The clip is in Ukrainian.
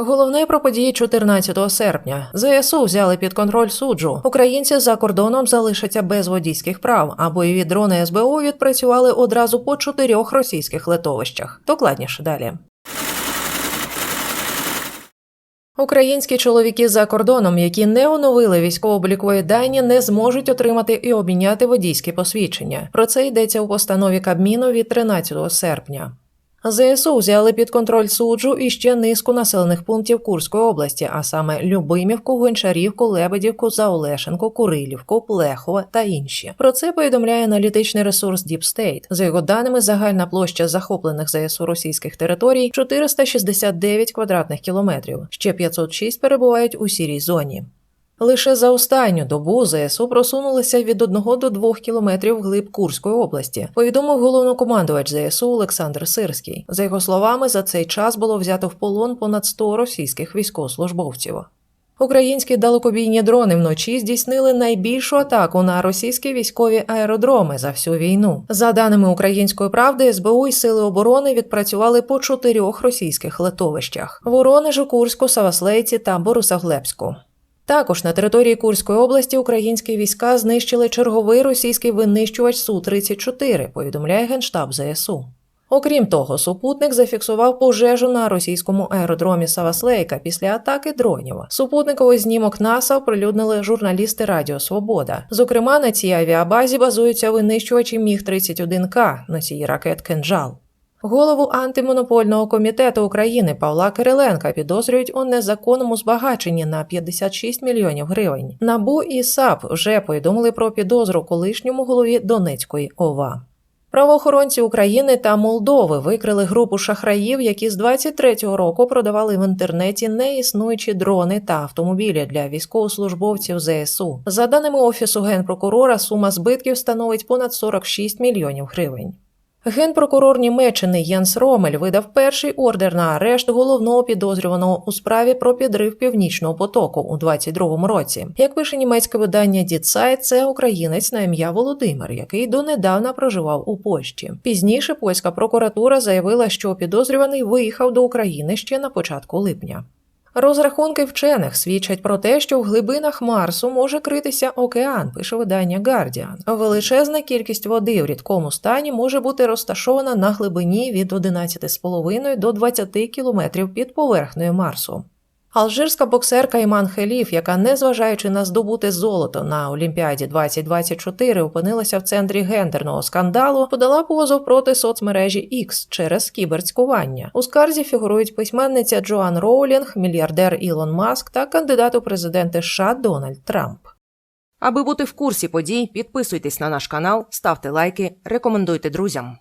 Головне про події 14 серпня. ЗСУ взяли під контроль суджу. Українці за кордоном залишаться без водійських прав, а бойові дрони СБУ відпрацювали одразу по чотирьох російських литовищах. Докладніше далі. Українські чоловіки за кордоном, які не оновили військово-облікові дані, не зможуть отримати і обміняти водійські посвідчення. Про це йдеться у постанові Кабміну від 13 серпня. ЗСУ взяли під контроль суджу і ще низку населених пунктів Курської області, а саме Любимівку, Гончарівку, Лебедівку, Заолешенку, Курилівку, Плехова та інші. Про це повідомляє аналітичний ресурс Deep State. За його даними, загальна площа захоплених ЗСУ російських територій 469 квадратних кілометрів. Ще 506 перебувають у сірій зоні. Лише за останню добу ЗСУ просунулися від 1 до 2 кілометрів вглиб Курської області, повідомив головнокомандувач ЗСУ Олександр Сирський. За його словами, за цей час було взято в полон понад 100 російських військовослужбовців. Українські далекобійні дрони вночі здійснили найбільшу атаку на російські військові аеродроми за всю війну. За даними української правди, СБУ і сили оборони відпрацювали по чотирьох російських литовищах: Воронежу, Курську, Саваслейці та Борисоглебську. Також на території Курської області українські війська знищили черговий російський винищувач Су-34, повідомляє генштаб ЗСУ. Окрім того, супутник зафіксував пожежу на російському аеродромі Саваслейка після атаки дронів. Супутниковий знімок НАСА оприлюднили журналісти Радіо Свобода. Зокрема, на цій авіабазі базуються винищувачі Міг 31 К носії ракет Кенджал. Голову антимонопольного комітету України Павла Кириленка підозрюють у незаконному збагаченні на 56 мільйонів гривень. Набу і САП вже повідомили про підозру колишньому голові Донецької ОВА. Правоохоронці України та Молдови викрили групу шахраїв, які з 23-го року продавали в інтернеті неіснуючі дрони та автомобілі для військовослужбовців ЗСУ. За даними офісу генпрокурора, сума збитків становить понад 46 мільйонів гривень. Генпрокурор Німеччини Єнс Ромель видав перший ордер на арешт головного підозрюваного у справі про підрив північного потоку у 22-му році. Як пише німецьке видання Дітсайт, це українець на ім'я Володимир, який донедавна проживав у Польщі. Пізніше польська прокуратура заявила, що підозрюваний виїхав до України ще на початку липня. Розрахунки вчених свідчать про те, що в глибинах Марсу може критися океан, пише видання Guardian. Величезна кількість води в рідкому стані може бути розташована на глибині від 11,5 до 20 кілометрів під поверхнею Марсу. Алжирська боксерка Іман Хеліф, яка, незважаючи на здобути золото на Олімпіаді 2024, опинилася в центрі гендерного скандалу, подала позов проти соцмережі X через кіберцькування. У скарзі фігурують письменниця Джоан Роулінг, мільярдер Ілон Маск та кандидат у президенти США Дональд Трамп. Аби бути в курсі подій, підписуйтесь на наш канал, ставте лайки, рекомендуйте друзям.